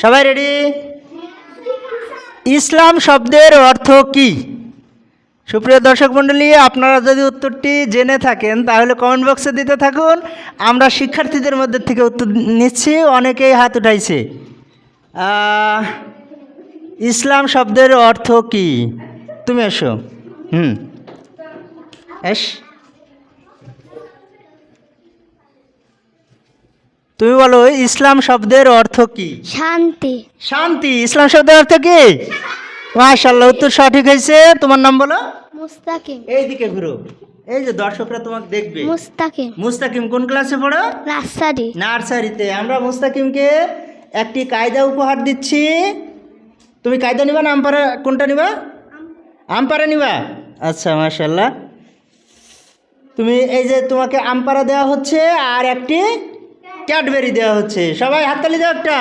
সবাই রেডি ইসলাম শব্দের অর্থ কি? সুপ্রিয় দর্শক মণ্ডলী, আপনারা যদি উত্তরটি জেনে থাকেন, তাহলে কমেন্ট বক্সে দিতে থাকুন। আমরা শিক্ষার্থীদের মধ্যে থেকে উত্তর নিচ্ছি, অনেকেই হাত উঠাইছে। ইসলাম শব্দের অর্থ কি? তুমি এসো। হুম। এস। তুমি বলো ইসলাম শব্দের অর্থ কি? শান্তি। শান্তি। ইসলাম শব্দের অর্থ কি? মাশাল্লাহ উত্তর সঠিক হয়েছে। তোমার নাম বলো? মুস্তাকিম। এইদিকে ঘুরো। এই যে দর্শকরা তোমাকে দেখবে। মুস্তাকিম। মুস্তাকিম কোন ক্লাসে পড়ো? নার্সারি। নার্সারিতে। আমরা মুস্তাকিমকে একটি কায়দা উপহার দিচ্ছি। তুমি কায়দা নিবা না আমপারা কোনটা নিবা? আমপারা নিবা। আচ্ছা মাশাল্লাহ তুমি এই যে তোমাকে আমপারা দেওয়া হচ্ছে আর একটি ক্যাডবেরি দেওয়া হচ্ছে। সবাই হাততালি দেওয়া একটা।